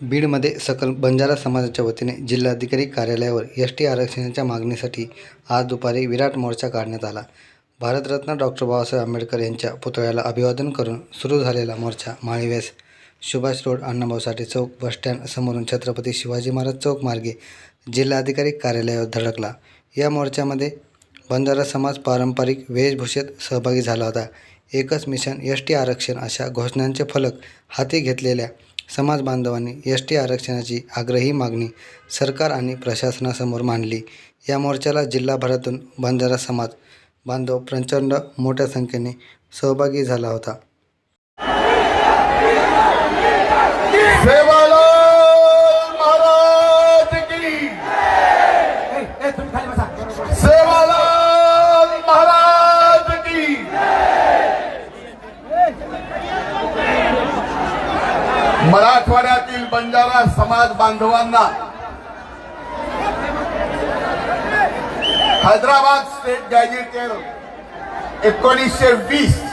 बीडमध्ये सकल बंजारा समाजाच्या वतीने जिल्हाधिकारी कार्यालयावर एस टी आरक्षणाच्या मागणीसाठी आज दुपारी विराट मोर्चा काढण्यात आला. भारतरत्न डॉक्टर बाबासाहेब आंबेडकर यांच्या पुतळ्याला अभिवादन करून सुरू झालेला मोर्चा माळीवेस. सुभाष रोड अण्णाभाऊ साठे चौक बसस्टँड समोरून छत्रपती शिवाजी महाराज चौक मार्गे जिल्हाधिकारी कार्यालयावर धडकला. या मोर्चामध्ये बंजारा समाज पारंपरिक वेशभूषेत सहभागी झाला होता. एकच मिशन एस टी आरक्षण अशा घोषणांचे फलक हाती घेतलेल्या समाज बांधवांनी एस टी आरक्षणाची आग्रही मागणी सरकार आणि प्रशासनासमोर मांडली. या मोर्चाला जिल्हाभरातून बंजारा समाज बांधव प्रचंड मोठ्या संख्येने सहभागी झाला होता. मराठवाड्यातील बंजारा समाज बांधवांना हैदराबाद स्टेट गॅजेटेड एकोणीसशे वीसनुसार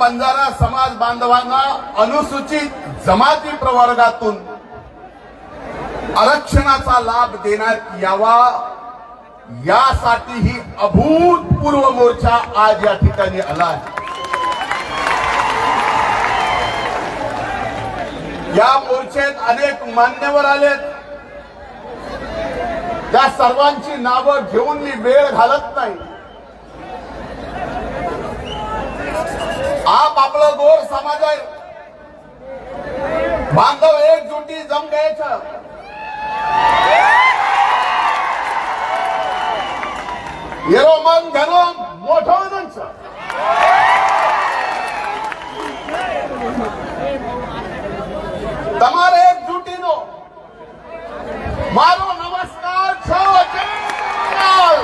बंजारा समाज बांधवांना अनुसूचित जमाती प्रवर्गातून आरक्षणाचा लाभ देण्यात यावा यासाठी ही अभूतपूर्व मोर्चा आज या ठिकाणी आला आहे. या मोर्चेत अनेक मान्यवर आलेत. त्या सर्वांची नावं घेऊन मी वेळ घालत नाही. आप आपलं गोर समाज आहे बांधव एकजुटी जम घ्यायचं. येरो मन घालून मोठं મારો નમસ્કાર છો જય લાલ.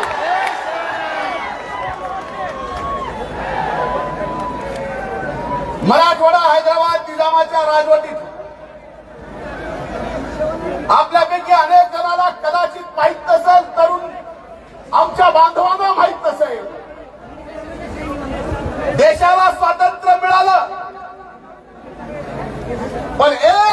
मराठवाडा हैदराबाद निजामाच्या राजवटीत आपल्यापैकी अनेक जणांना कदाचित माहीत नसेल तरुण आमच्या बांधवांना माहीत नसेल देशाला स्वातंत्र्य मिळालं पण एक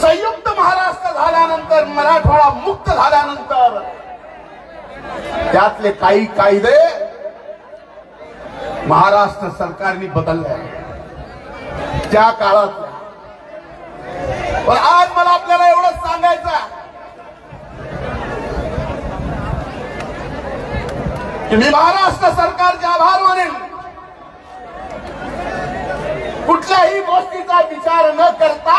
संयुक्त महाराष्ट्र झाल्यानंतर मराठवाडा मुक्त झाल्यानंतर त्यातले काही कायदे महाराष्ट्र सरकारने बदलले त्या काळात पण आज मला आपल्याला एवढंच सांगायचं की मी महाराष्ट्र सरकारचे आभार मानेन कुठल्याही गोष्टीचा विचार न करता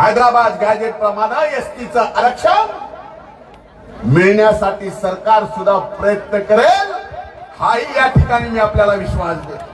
हैदराबाद गॅजेट प्रमाणे एसटीचं आरक्षण मिळण्यासाठी सरकार सुद्धा प्रयत्न करेल. हाही या ठिकाणी मी आपल्याला विश्वास देतो.